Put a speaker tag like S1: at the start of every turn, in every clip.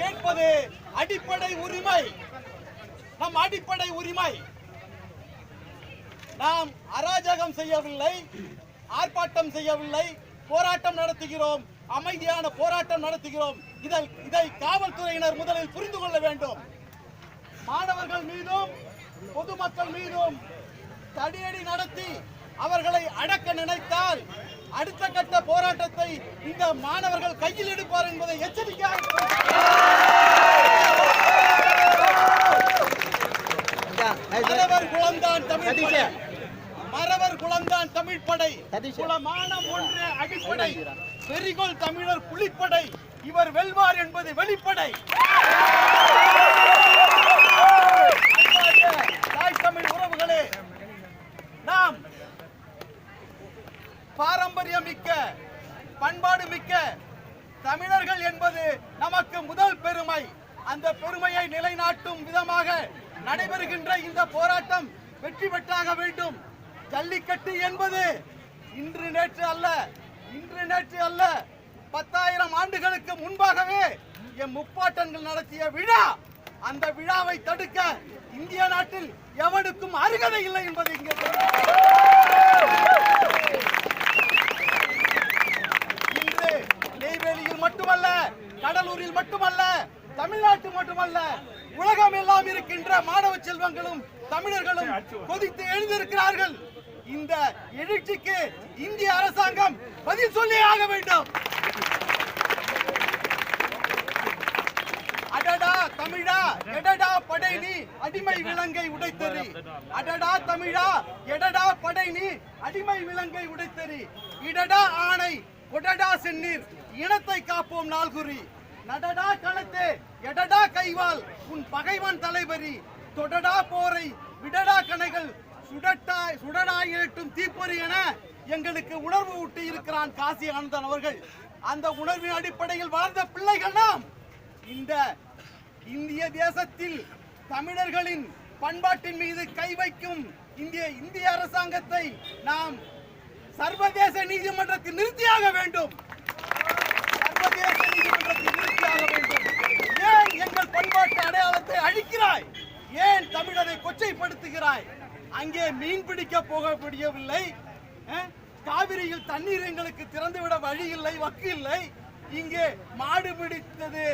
S1: கேட்பது அடிப்படை உரிமை. நம் அடிப்படை உரிமை. நாம் அராஜகம் செய்யவில்லை ஆர்ப்பாட்டம் செய்யவில்லை போராட்டம் நடத்துகிறோம் அமைதியான போராட்டம் நடத்துகிறோம். இதை இதை காவல்துறையினர் முதலில் புரிந்து கொள்ள வேண்டும். மாணவர்கள் மீதும் பொதுமக்கள் மீதும் தடியடி நடத்தி அவர்களை அடக்க நினைத்தால் அடுத்த கட்ட போராட்டத்தை இந்த மாணவர்கள் கையில் எடுப்பார் என்பதை எச்சரிக்கையாக குளம்தான் தமிழ் படை மறவர் குளம்தான் தமிழ் படை குலமானம் ஒன்று அடிப்படை. வெறிகொள் தமிழர் புலிப்படை. இவர் வெல்வார் என்பது வெளிப்படை. தாய் தமிழ் உறவுகளே நாம் பாரம்பரியம் மிக்க பண்பாடு மிக்க தமிழர்கள் என்பது நமக்கு முதல் பெருமை. அந்த பெருமையை நிலைநாட்டும் விதமாக நடைபெறுகின்ற இந்த போராட்டம் வெற்றி பெற்றாக வேண்டும். ஜல்லிக்கட்டு என்பது இன்று நேற்று அல்ல இன்று நேற்று அல்ல பத்தாயிரம் ஆண்டுகளுக்கு முன்பாகவே என் முப்பாட்டன்கள் நடத்திய விழா. அந்த விழாவை தடுக்க இந்திய நாட்டில் எவனுக்கும் அருகதை இல்லை என்பது இங்கே இன்று நெய்வேலியில் மட்டுமல்ல கடலூரில் மட்டுமல்ல தமிழ்நாட்டு மட்டுமல்ல உலகம் எல்லாம் இருக்கின்ற மாணவ செல்வங்களும் தமிழர்களும் கொதித்து எழுந்திருக்கிறார்கள். இந்த எழுச்சிக்கு இந்திய அரசாங்கம் பதில் சொல்லி ஆக வேண்டும். அடடா தமிழா எடடா படை நீ அடிமை விலங்கை உடைத்தறி. அடடா தமிழா எடடா படை நீ அடிமை விலங்கை உடைத்தறி. இடடா ஆணை கொடடா செந்நீர். இனத்தை காப்போம் நால்குறி நடடா களத்தே எடடா கைவால் உன் பகைவன் தலைவரி தொடடா போரை விடடா கணைகள் சுடட்டாய் சுடடாய் எட்டும் தீப்பொறி என எங்களுக்கு உணர்வு ஊட்டி இருக்கிறான் காசி ஆனந்தன் அவர்கள். அந்த உணர்வின் அடிப்படையில் வளர்ந்த பிள்ளைகள் நாம். இந்த இந்திய தேசத்தில் தமிழர்களின் பண்பாட்டின் மீது கை வைக்கும் இந்திய இந்திய அரசாங்கத்தை நாம் சர்வதேச நீதிமன்றத்தில் நிறுத்தியாக வேண்டும் சர்வதேச நீதிமன்றத்தில் நிறுத்தியாக வேண்டும் ஏன் எங்கள் பண்பாட்டு அடையாளத்தை அழிக்கிறாய் ஏன் தமிழரை கொச்சைப்படுத்துகிறாய்? அங்கே மீன் பிடிக்க போக முடியவில்லை. காவிரியில் தண்ணீர் எங்களுக்கு திறந்துவிட வழி இல்லை வக்கு இல்லை இங்கே மாடு பிடித்தது.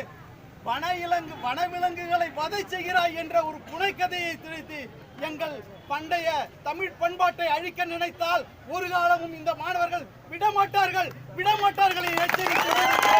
S1: வன இலங்கு வனவிலங்குகளை வதை செய்கிறாய் என்ற ஒரு புனைக்கதையை திணித்து எங்கள் பண்டைய தமிழ் பண்பாட்டை அழிக்க நினைத்தால் ஒரு காலமும் இந்த மாணவர்கள் விடமாட்டார்கள். விடமாட்டார்கள் எச்சரிக்கிறேன்